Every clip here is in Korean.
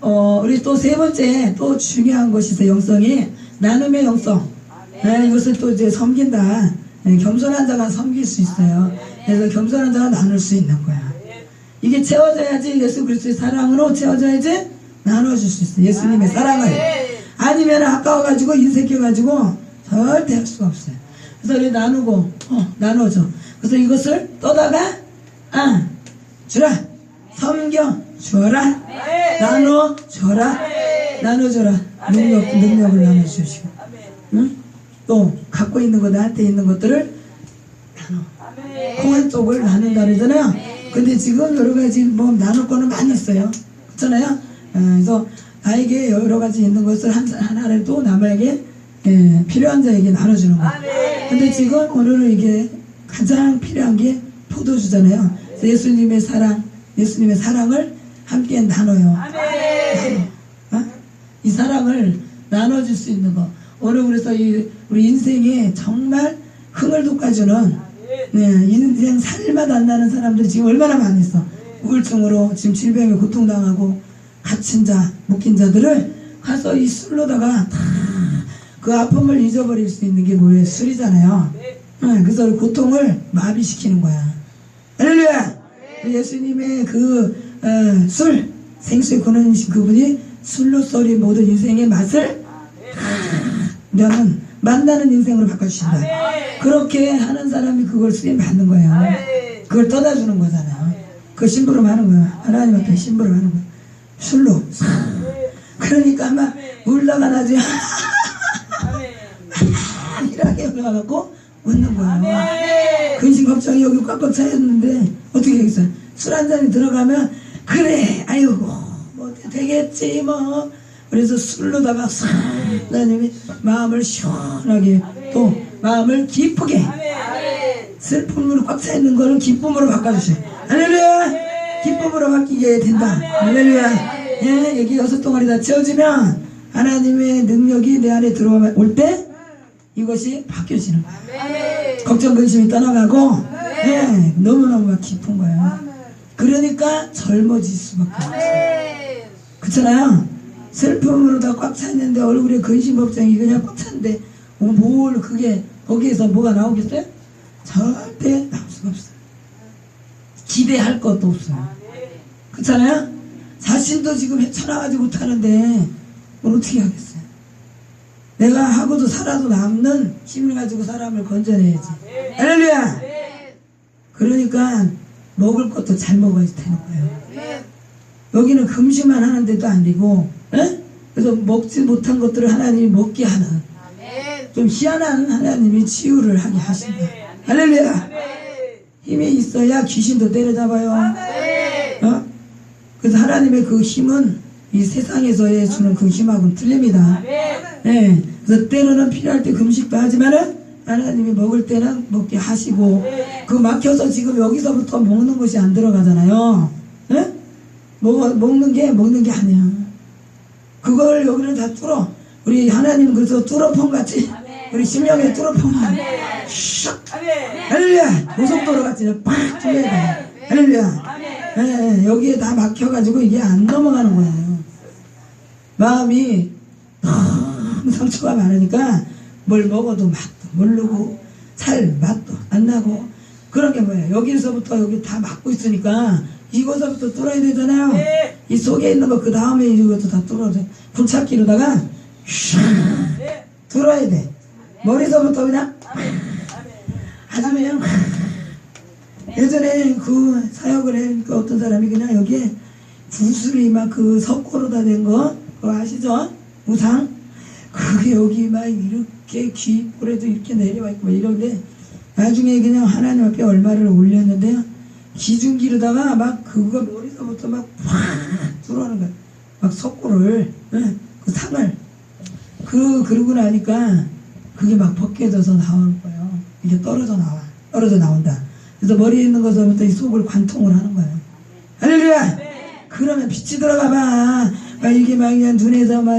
어, 우리 또 세 번째 또 중요한 것이 있어요. 영성이 나눔의 영성. 네, 이것을 또 이제 섬긴다. 네, 겸손한 자가 섬길 수 있어요. 그래서 겸손한 자가 나눌 수 있는 거야. 이게 채워져야지 예수 그리스도의 사랑으로 채워져야지 나눠줄 수 있어. 예수님의 사랑을. 아니면 아까워가지고 인색해가지고 절대 할 수가 없어요. 그래서 우리 나누고 어, 나눠줘. 그래서 이것을 떠다가 아 주라 섬겨 주어라 나눠 줘라 나눠 줘라 능력 능력을 나눠 주시고 응? 또 갖고 있는 거 나한테 있는 것들을 나눠 공한 쪽을 나눈다 그러잖아요. 근데 지금 여러 가지 뭐 나눌 거는 많이 있어요. 그렇잖아요. 어, 그래서 나에게 여러 가지 있는 것을 한, 하나를 또 남에게 예, 필요한 자에게 나눠주는 거. 근데 지금 오늘은 이게 가장 필요한 게 포도주잖아요. 예수님의 사랑, 예수님의 사랑을 함께 나눠요. 어? 이 사랑을 나눠줄 수 있는 거. 오늘 그래서 이 우리 인생에 정말 흥을 돋궈주는 네, 인생 살맛 안 나는 사람들이 지금 얼마나 많이 있어. 우울증으로 지금 질병에 고통당하고 갇힌 자, 묶인 자들을 가서 이 술로다가 다 그 아픔을 잊어버릴 수 있는 게 뭐예요? 술이잖아요. 네, 그래서 고통을 마비시키는 거야. 할렐루야! 예수님의 그, 어, 술, 생수의 근원이신 그분이 술로써 우리 모든 인생의 맛을 너는 만나는 인생으로 바꿔주신다. 그렇게 하는 사람이 그걸 쓰임 받는 거예요. 그걸 떠다주는 거잖아요. 그 심부름 하는 거야. 하나님한테 심부름 하는 거야. 술로. 그러니까 막 울다가 나중에 이렇게 올라가갖고 웃는 거야. 근심 걱정이 여기 꽉꽉 차였는데 어떻게 되겠어? 술한 잔이 들어가면 그래 아이고 뭐 되겠지 뭐 그래서 술로다가 싹 하나님이 마음을 시원하게 또 마음을 기쁘게 슬픔으로 꽉 차 있는 거를 기쁨으로 바꿔주세요. 할렐루야! 기쁨으로 바뀌게 된다. 할렐루야! 예, 여기 여섯 동아리 다 채워지면 하나님의 능력이 내 안에 들어올 때 이것이 바뀌어지는 거야. 걱정 근심이 떠나가고 예, 너무너무 막 깊은 거야. 그러니까 젊어질 수밖에 없어. 그렇잖아요. 슬픔으로 다 꽉 찼는데 얼굴에 근심 걱정이 그냥 꽉 찼는데 뭐뭘 그게 거기에서 뭐가 나오겠어요? 절대 나올 수가 없어요. 기대할 것도 없어요. 그렇잖아요? 자신도 지금 헤쳐나가지 못하는데 뭘 어떻게 하겠어요? 내가 하고도 살아도 남는 힘을 가지고 사람을 건져내야지. 할렐루야! 그러니까 먹을 것도 잘 먹어야 되는 거예요. 여기는 금식만 하는 데도 아니고, 에? 그래서 먹지 못한 것들을 하나님이 먹게 하는 좀 희한한 하나님이 치유를 하게 하신다. 할렐루야! 힘이 있어야 귀신도 때려잡아요. 어? 그래서 하나님의 그 힘은 이 세상에서의 주는 그 힘하고는 틀립니다. 예. 그래서 때로는 필요할 때 금식도 하지만은 하나님이 먹을 때는 먹게 하시고 그 막혀서 지금 여기서부터 먹는 것이 안 들어가잖아요. 예? 먹, 먹는 게 먹는 게 아니야. 그걸 여기를 다 뚫어. 우리 하나님 그래서 뚫어펑 같이 우리 심령에 뚫어펑 샥 할렐루야 고속도로 같이 팍 뚫려야 돼. 할렐루야 예, 예, 여기에 다 막혀가지고 이게 안 넘어가는 거예요. 마음이 너무 상처가 많으니까 뭘 먹어도 맛도 모르고 살 맛도 안 나고 그런 게 뭐예요? 여기서부터 여기 다 막고 있으니까 이곳서부터 뚫어야 되잖아요. 이 속에 있는 거 그 다음에 이것도 다 뚫어야 돼. 불찾기로다가 슉 뚫어야 돼. 머리서부터 그냥 아주 그냥 예전에 그 사역을 해그 어떤 사람이 그냥 여기에 구슬이 막 그 석고로 다 된 거 그거 아시죠? 우상 그게 여기 막 이렇게 귀볼에도 이렇게 내려와 있고 막 이런데 나중에 그냥 하나님 앞에 얼마를 올렸는데요. 기중기로다가 막 그거 머리서부터 막팍 들어오는 거야. 막 석고를 예, 그 상을. 그 그러고 나니까 그게 막 벗겨져서 나오는 거예요. 이게 떨어져 나와. 떨어져 나온다. 그래서 머리에 있는 것부터 이 속을 관통을 하는 거예요. 할렐루야! 그러면 빛이 들어가 봐. 막 이게 막 그냥 눈에서 막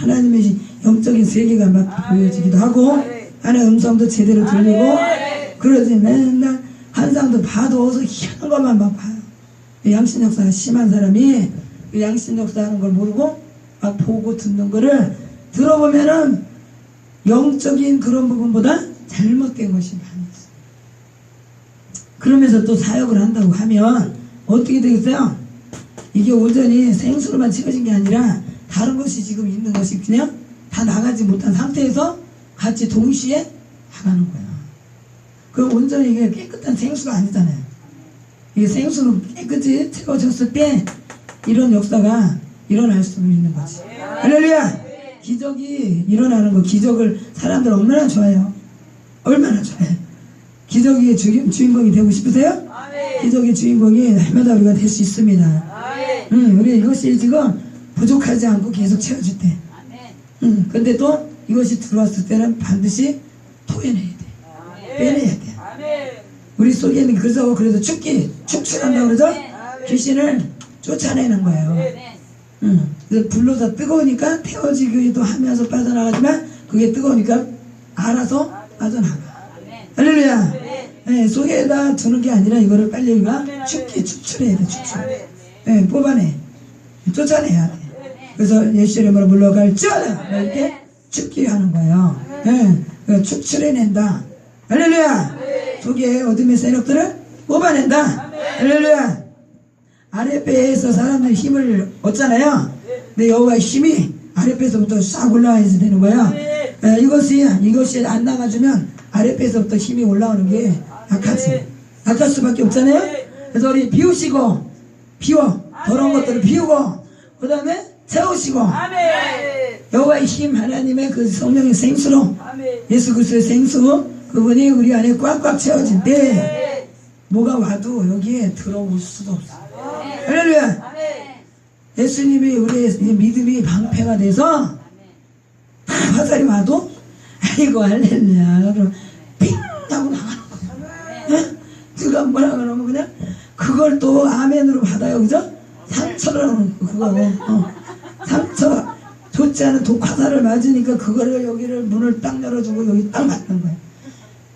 하나님의 영적인 세계가 막 보여지기도 하고 하나의 음성도 제대로 들리고 그러지 맨날 환상도 봐도 어서 희한한 것만 막 봐요. 양심 역사가 심한 사람이 그 양심 역사 하는 걸 모르고 막 보고 듣는 거를 들어보면은 영적인 그런 부분보다 잘못된 것이 있어요. 그러면서 또 사역을 한다고 하면 어떻게 되겠어요? 이게 온전히 생수로만 채워진 게 아니라 다른 것이 지금 있는 것이 그냥 다 나가지 못한 상태에서 같이 동시에 나가는 거야. 그럼 온전히 이게 깨끗한 생수가 아니잖아요. 이게 생수로 깨끗이 채워졌을 때 이런 역사가 일어날 수 있는 거지. 할렐루야! 기적이 일어나는 거, 기적을 사람들 얼마나 좋아해요? 얼마나 좋아해요? 기적의 주, 주인공이 되고 싶으세요? 기적의 주인공이 날마다 우리가 될 수 있습니다. 응, 우리 이것이 지금 부족하지 않고 계속 채워줄 때. 응, 근데 또 이것이 들어왔을 때는 반드시 토해내야 돼. 빼내야 돼. 우리 속에 있는 그래서 그래서 축기 축출한다 그러죠? 귀신을 쫓아내는 거예요. 응. 그래서 불로서 뜨거우니까 태워지기도 하면서 빠져나가지만 그게 뜨거우니까 알아서 빠져나가. 할렐루야. 네, 속에다 두는 게 아니라 이거를 빨리 우리가 축기 축출해야 돼. 축출. 네, 뽑아내. 쫓아내야 돼. 그래서 예수 이름으로 물러갈지어다 이렇게 축기 하는 거예요. 네, 그 축출해낸다. 할렐루야. 속에 어둠의 세력들을 뽑아낸다. 할렐루야. 아랫배에서 사람들이 힘을 얻잖아요. 근데 여호와의 힘이 아랫배에서부터 싹 올라와야 되는 거야. 에, 이것이 이것이 안 나가주면 아랫배에서부터 힘이 올라오는 게 약하지. 약할 수밖에 없잖아요. 그래서 우리 비우시고 비워 더러운 것들을 비우고 그 다음에 세우시고 여호와의 힘 하나님의 그 성령의 생수로 예수 그리스도의 생수 그분이 우리 안에 꽉꽉 채워질 때 뭐가 와도 여기에 들어올 수도 없어. 할렐루야. 예수님이 우리의 이 믿음이 방패가 돼서 다 화살이 와도 아이고 할렐루야. 그럼 빙 하고 나가는 거야. 예? 누가 뭐라 그러면 그냥 그걸 또 아멘으로 받아요. 그죠? 상처라는 그거. 어. 상처 좋지 않은 독화살을 맞으니까 그거를 여기를 문을 딱 열어주고 여기 딱 맞는 거야.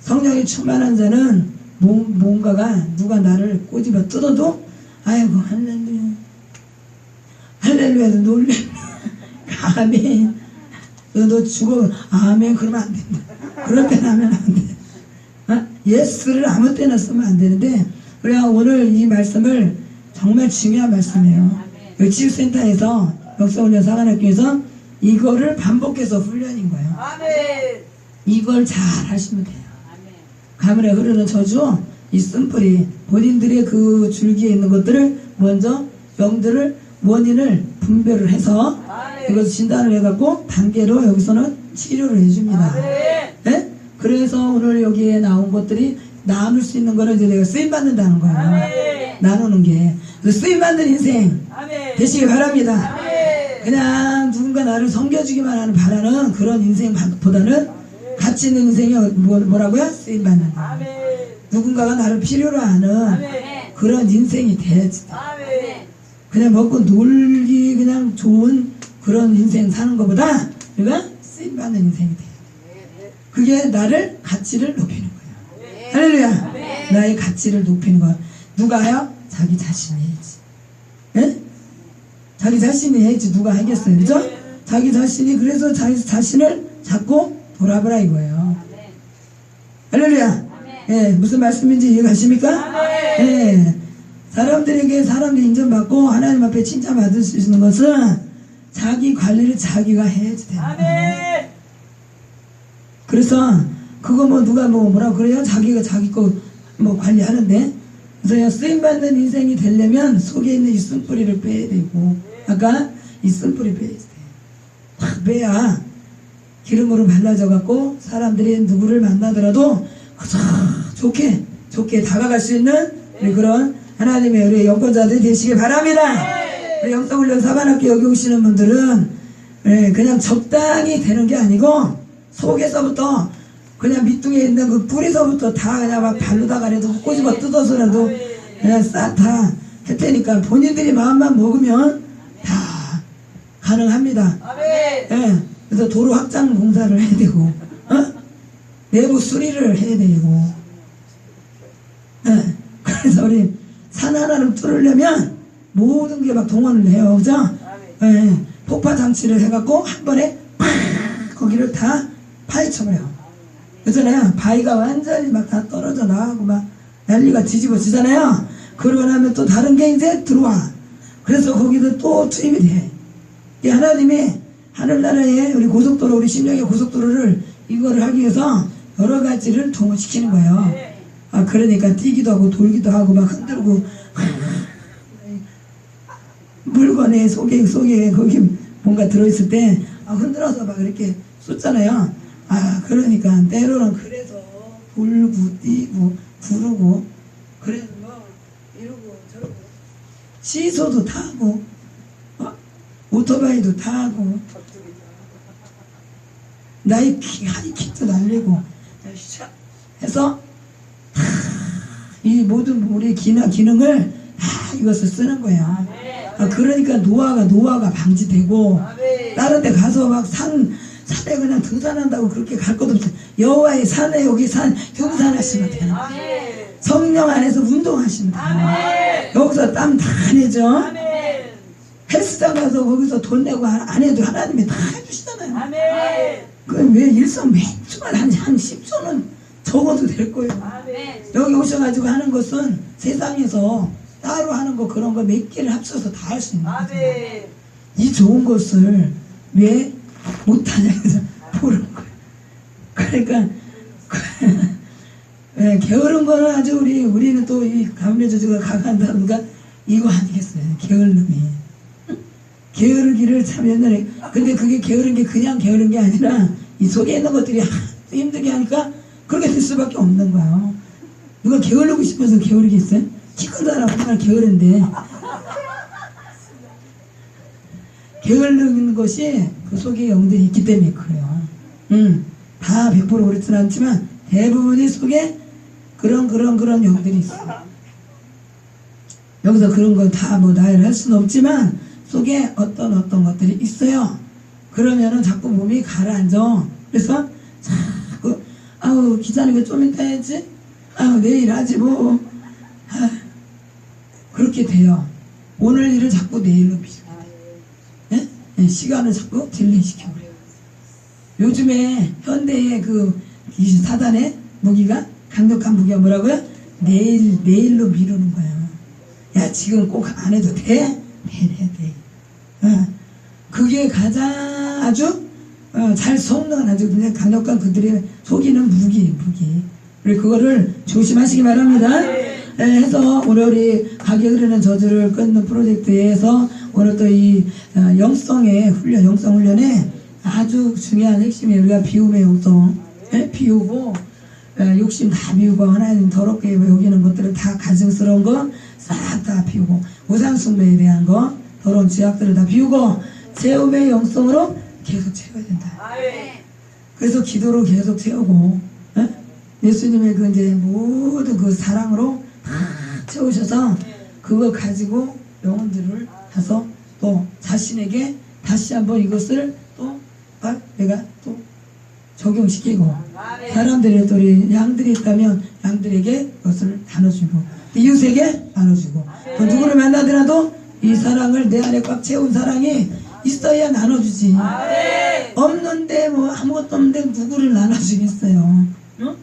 성령이 충만한 자는 뭔- 뭔가가 누가 나를 꼬집어 뜯어도 아이고 할렐루야. 할렐루야도 놀래. 아멘 너, 너 죽어. 아멘. 그러면 안 된다. 그럴 때는 하면 안돼. 어? 예스를 아무 때나 쓰면 안 되는데 우리가 오늘 이 말씀을 정말 중요한 말씀이에요. 여기 치유센터에서 역사훈련 사관학교에서 이거를 반복해서 훈련인 거예요. 이걸 잘 하시면 돼요. 가물에 흐르는 저주, 이 쓴뿌리, 본인들의 그 줄기에 있는 것들을 먼저 영들을 원인을 분별을 해서 이것을 진단을 해갖고 단계로 여기서는 치료를 해줍니다. 네? 그래서 오늘 여기에 나온 것들이 나눌 수 있는 거는 이제 내가 쓰임 받는다는 거예요. 나누는 게. 그래서 쓰임 받는 인생. 되시기 바랍니다. 그냥 누군가 나를 섬겨주기만 하는 바라는 그런 인생보다는 가치 있는 인생이 뭐, 뭐라고요? 쓰임 받는 거. 누군가가 나를 필요로 하는 그런 인생이 돼야지. 그냥 먹고 놀기 그냥 좋은 그런 인생 사는 것보다 우리가 쓰임 받는 인생이 돼. 그게 나를 가치를 높이는 거야. 할렐루야. 나의 가치를 높이는 거야. 누가요? 자기 자신이 해야지. 예? 자기 자신이 해야지 누가 하겠어요. 그죠? 자기 자신이 그래서 자기 자신을 잡고 돌아보라 이거예요. 할렐루야. 예, 무슨 말씀인지 이해가십니까? 예. 사람들에게 사람들이 인정받고 하나님 앞에 칭찬받을 수 있는 것은 자기 관리를 자기가 해야지 거예요. 그래서 그거 뭐 누가 뭐 뭐라 그래요? 자기가 자기 거 뭐 관리하는데 그래서 쓰임 받는 인생이 되려면 속에 있는 이 쓴뿌리를 빼야 되고 아까 이 쓴뿌리 빼야 돼. 확 빼야 기름으로 발라져 갖고 사람들이 누구를 만나더라도 그저 좋게 좋게 다가갈 수 있는 우리 그런 하나님의 우리 영권자들이 되시길 바랍니다. 우리 영성훈련 사관학교 여기 오시는 분들은 예, 그냥 적당히 되는 게 아니고 속에서부터 그냥 밑둥에 있는 그 뿌리서부터 다 그냥 막 발로다가라도 꼬집어 뜯어서라도 그냥 싹다 했다니까 본인들이 마음만 먹으면 다 가능합니다. 예, 그래서 도로 확장 공사를 해야 되고, 어? 내부 수리를 해야 되고, 예, 그래서 우리 산 하나를 뚫으려면 모든 게 막 동원을 해요. 그죠? 예, 폭파 장치를 해갖고 한 번에 팍 거기를 다 파헤쳐버려요. 그잖아요. 바위가 완전히 막 다 떨어져 나가고 막 난리가 뒤집어지잖아요. 그러고 나면 또 다른 게 이제 들어와. 그래서 거기도 또 투입이 돼. 이 하나님이 하늘나라에 우리 고속도로, 우리 심령의 고속도로를 이거를 하기 위해서 여러 가지를 동원시키는 거예요. 아, 그러니까 뛰기도 하고 돌기도 하고 막 흔들고 물건에 속에 속에 거기 뭔가 들어있을 때 아, 흔들어서 막 이렇게 쏟잖아요. 아 그러니까 때로는 그래서 불고 뛰고 부르고 그래서 뭐 이러고 저러고 시소도 타고 어? 오토바이도 타고 나이키 하이킥도 날리고 샤 해서 다이 모든 우리 기능, 기능을 다 이것을 쓰는 거야. 아, 그러니까 노화가 노화가 방지되고 다른 데 가서 막 산 산에 그냥 등산한다고 그렇게 갈 것도 없어. 여호와의 산에 여기 산 등산하시면 되는 거야. 성령 안에서 운동하시면 돼요. 여기서 땀 다 내죠. 헬스장 가서 거기서 돈 내고 안- 안 해도 하나님이 다 해주시잖아요. 그럼 왜 일성 매주만 한, 한 10초는 적어도 될 거예요. 여기 오셔가지고 하는 것은 세상에서 따로 하는 거 그런 거 몇 개를 합쳐서 다 할 수 있는 거예요. 이 좋은 것을 왜 못하냐 해서 보는 거예요. 그러니까 예, 게으른 거는 아주 우리 우리는 또 이 가문의 저주가 강한다든가 이거 아니겠어요. 게을름이 게으르기를 참 옛날에 근데 그게 게으른 게 그냥 게으른 게 아니라 이 속에 있는 것들이 힘들게 하니까 그렇게 될 수밖에 없는 거예요. 누가 게으르고 싶어서 게으르겠어요? 사람 정말 게으른데 게으르는 것이 그 속에 영들이 있기 때문에 그래요. 음, 다 100% 그렇진 않지만 대부분이 속에 그런 그런 그런 영들이 있어요. 여기서 그런 걸다뭐 나열할 수는 없지만 속에 어떤 어떤 것들이 있어요. 그러면은 자꾸 몸이 가라앉아. 그래서 자꾸 아우 기자는 왜좀 이따 해야지? 아우 내일 하지 뭐. 아, 그렇게 돼요. 오늘 일을 자꾸 내일로 미루게 돼. 예? 예, 시간을 자꾸 딜레이시켜 버려요. 요즘에 현대의 그이 사단의 무기가 강력한 무기가 뭐라고요? 내일 내일로 미루는 거야. 야 지금 꼭 안 해도 돼? 해야 돼. 어, 그게 가장 아주 어, 잘 속는 아주 그냥 강력한 그들의 속이는 무기 무기. 그리고 그거를 조심하시기 바랍니다. 예, 해서 오늘 우리 가게 흐르는 저주를 끊는 프로젝트에서 오늘 또 이 영성의 훈련, 영성 훈련에 아주 중요한 핵심이 우리가 비움의 영성, 예? 비우고 예, 욕심 다 비우고 하나님 더럽게 여기는 것들을 다 가증스러운 거 싹 다 비우고 우상숭배에 대한 거 더러운 죄악들을 다 비우고 재움의 영성으로 계속 채워야 된다. 그래서 기도로 계속 채우고 예? 예수님의 그 이제 모든 그 사랑으로 다 채우셔서 그거 가지고 영혼들을 가서 또 자신에게 다시 한번 이것을 또 아, 내가 또 적용시키고 사람들의 또 우리 양들이 있다면 양들에게 그것을 나눠주고 이웃에게 나눠주고 또 누구를 만나더라도 이 사랑을 내 안에 꽉 채운 사랑이 있어야 나눠주지. 없는데 뭐 아무것도 없는데 누구를 나눠주겠어요? 어?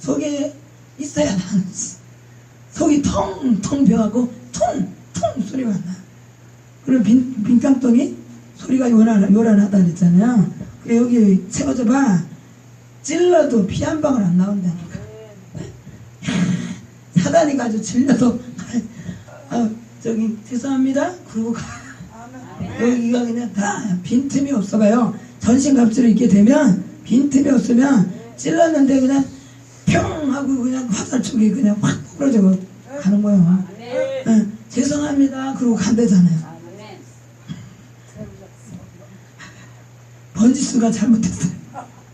속에 있어야 나누지. 속이 텅텅 비어가고 퉁퉁 소리가 나. 그리고 빈, 빈깡통이 소리가 요란, 요란하다 그랬잖아요. 그래, 여기 채워줘 봐. 찔러도 피 한 방울 안 나온다니까. 사단이 가지고 질려서, 아, 저기, 죄송합니다. 그러고 가. 여기가 그냥 다 빈틈이 없어봐요. 전신 갑주를 입게 되면 빈틈이 없으면 찔렀는데 그냥 평 하고 그냥 화살촉이 그냥 확 부러져 가는 거예요. 예, 죄송합니다. 그러고 간대잖아요. 번지수가 잘못했어요.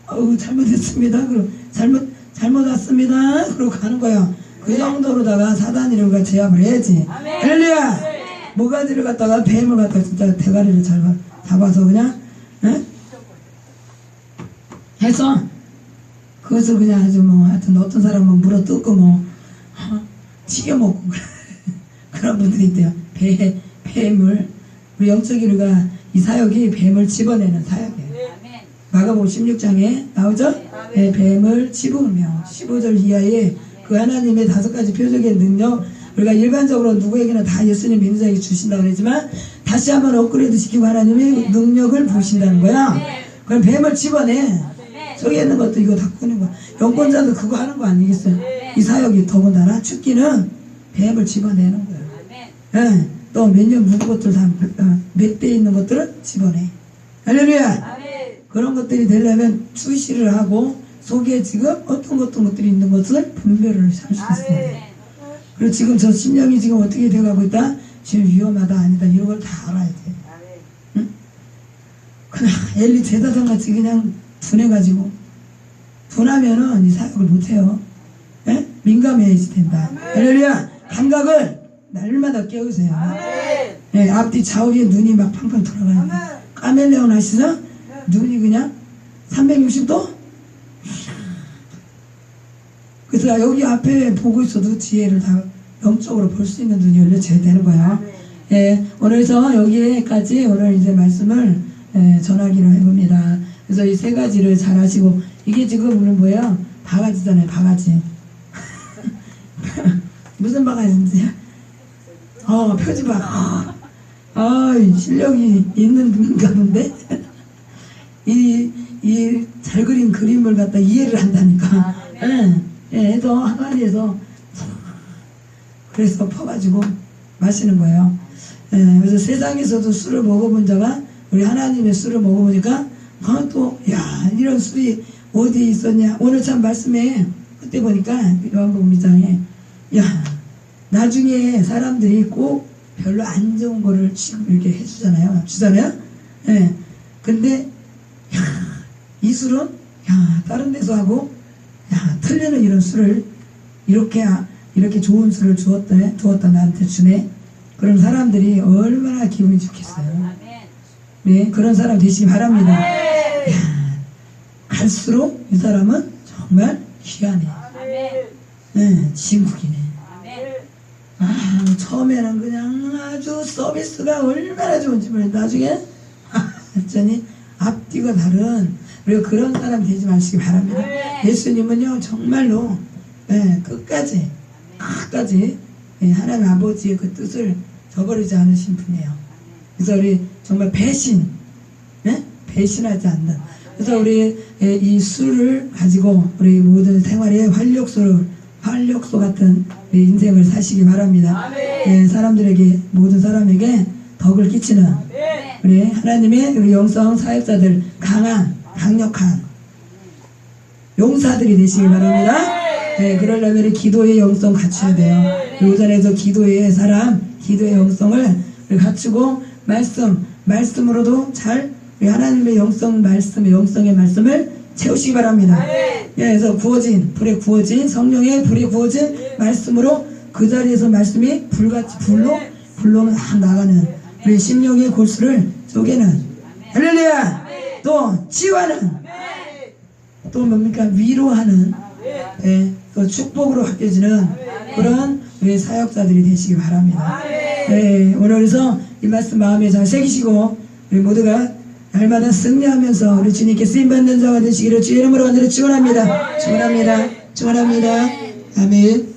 어우 잘못했습니다. 그럼 잘못 잘못 왔습니다. 그러고 가는 거야. 그 정도로다가 사단이를 제압을 해야지. 할렐루야. 모가지를 갖다가 뱀을 갖다가 진짜 대가리를 잘 잡아서 그냥 에? 해서 그것을 그냥 아주 뭐 하여튼 어떤 사람은 물어 뜯고 뭐 어, 튀겨 먹고 그래. 그런 분들이 있대요. 배, 뱀을. 우리 영적인 우리가 이 사역이 뱀을 집어내는 사역이에요. 마가복음 16장에 나오죠? 네, 뱀을 집으며 15절 이하에 그 하나님의 다섯 가지 표적의 능력 우리가 일반적으로 누구에게나 다 예수님 믿는 자에게 주신다고 그러지만 다시 한번 업그레이드 시키고 하나님의 능력을 부으신다는 거야. 그럼 뱀을 집어내. 저기 있는 것도 이거 다 꺼낸 거야. 영권자도 그거 하는 거 아니겠어요? 이 사역이 더군다나 죽기는 뱀을 집어내는 거예요. 아멘. 예, 또몇년 묵은 것들 다 몇 대 있는 것들을 집어내. 할렐루야! 그런 것들이 되려면 출시를 하고 속에 지금 어떤 어떤 것들이 있는 것을 분별을 할 수 있어요. 아멘. 그리고 지금 저 심령이 지금 어떻게 돼가고 있다? 지금 위험하다 아니다 이런 걸 다 알아야 돼. 아멘. 그냥 엘리 제사장 같이 그냥 분해가지고 분하면은 이 사역을 못해요. 예? 민감해야지 된다. 할렐루야! 감각을 날마다 깨우세요. 예, 앞뒤 좌우에 눈이 막 팡팡 돌아가요. 까멜레온 아시죠? 눈이 그냥 360도? 그래서 여기 앞에 보고 있어도 지혜를 다 영적으로 볼 수 있는 눈이 열려져야 되는 거야. 예, 오늘서 여기까지 오늘 이제 말씀을 예, 전하기로 해봅니다. 그래서 이 세 가지를 잘 하시고, 이게 지금 오늘 뭐예요? 바가지잖아요, 바가지. 무슨 바가지인지. 어, 표지박. 어, 아, 실력이 있는 분인가 본데? 이, 이 잘 그린 그림을 갖다 이해를 한다니까. 예, 예, 해서 항아리에서 그래서 퍼가지고 마시는 거예요. 예, 그래서 세상에서도 술을 먹어본 자가 우리 하나님의 술을 먹어보니까 아, 또, 야, 이런 술이 어디 있었냐. 오늘 참 말씀에 그때 보니까 요한복음 2장에 야, 나중에 사람들이 꼭 별로 안 좋은 거를 지금 이렇게 해주잖아요. 주잖아요. 예. 근데, 야, 이 술은, 야, 다른 데서 하고, 야, 틀리는 이런 술을, 이렇게, 아- 이렇게 좋은 술을 주었다, 주었다, 나한테 주네. 그럼 사람들이 얼마나 기분이 좋겠어요. 네, 그런 사람 되시기 바랍니다. 야, 갈수록 이 사람은 정말 귀하네. 아멘. 네, 진국이네. 아멘. 아, 처음에는 그냥 아주 서비스가 얼마나 좋은지 몰라. 나중에, 완전히 앞뒤가 다른, 우리가 그런 사람 되지 마시기 바랍니다. 예수님은요, 정말로, 예, 끝까지, 끝까지, 예, 하나님 아버지의 그 뜻을 저버리지 않으신 분이에요. 그래서 우리 정말 배신, 예? 배신하지 않는. 그래서 우리 예, 이 술을 가지고 우리 모든 생활의 활력소를 활력소 같은 인생을 사시기 바랍니다. 예, 사람들에게 모든 사람에게 덕을 끼치는 우리 하나님의 영성 사역자들 강한 강력한 용사들이 되시기 바랍니다. 네, 그러려면 기도의 영성 갖춰야 돼요. 요전에서 기도의 사람, 기도의 영성을 갖추고 말씀, 말씀으로도 잘 우리 하나님의 영성 말씀, 영성의 말씀을 채우시기 바랍니다. 예, 그래서 구워진 불에 구워진 성령의 불에 구워진 말씀으로 그 자리에서 말씀이 불같이 불로 불로 막 나가는 우리 심령의 골수를 쪼개는 할렐루야 또 치유하는 또 뭡니까 위로하는 예, 또 축복으로 바뀌어지는 그런 우리 사역자들이 되시기 바랍니다. 예, 오늘 그래서 이 말씀 마음에 잘 새기시고 우리 모두가 날마다 승리하면서 우리 주님께 쓰임받는 자가 되시기를 주의 이름으로 간절히 축원합니다. 축원합니다. 축원합니다. 아멘.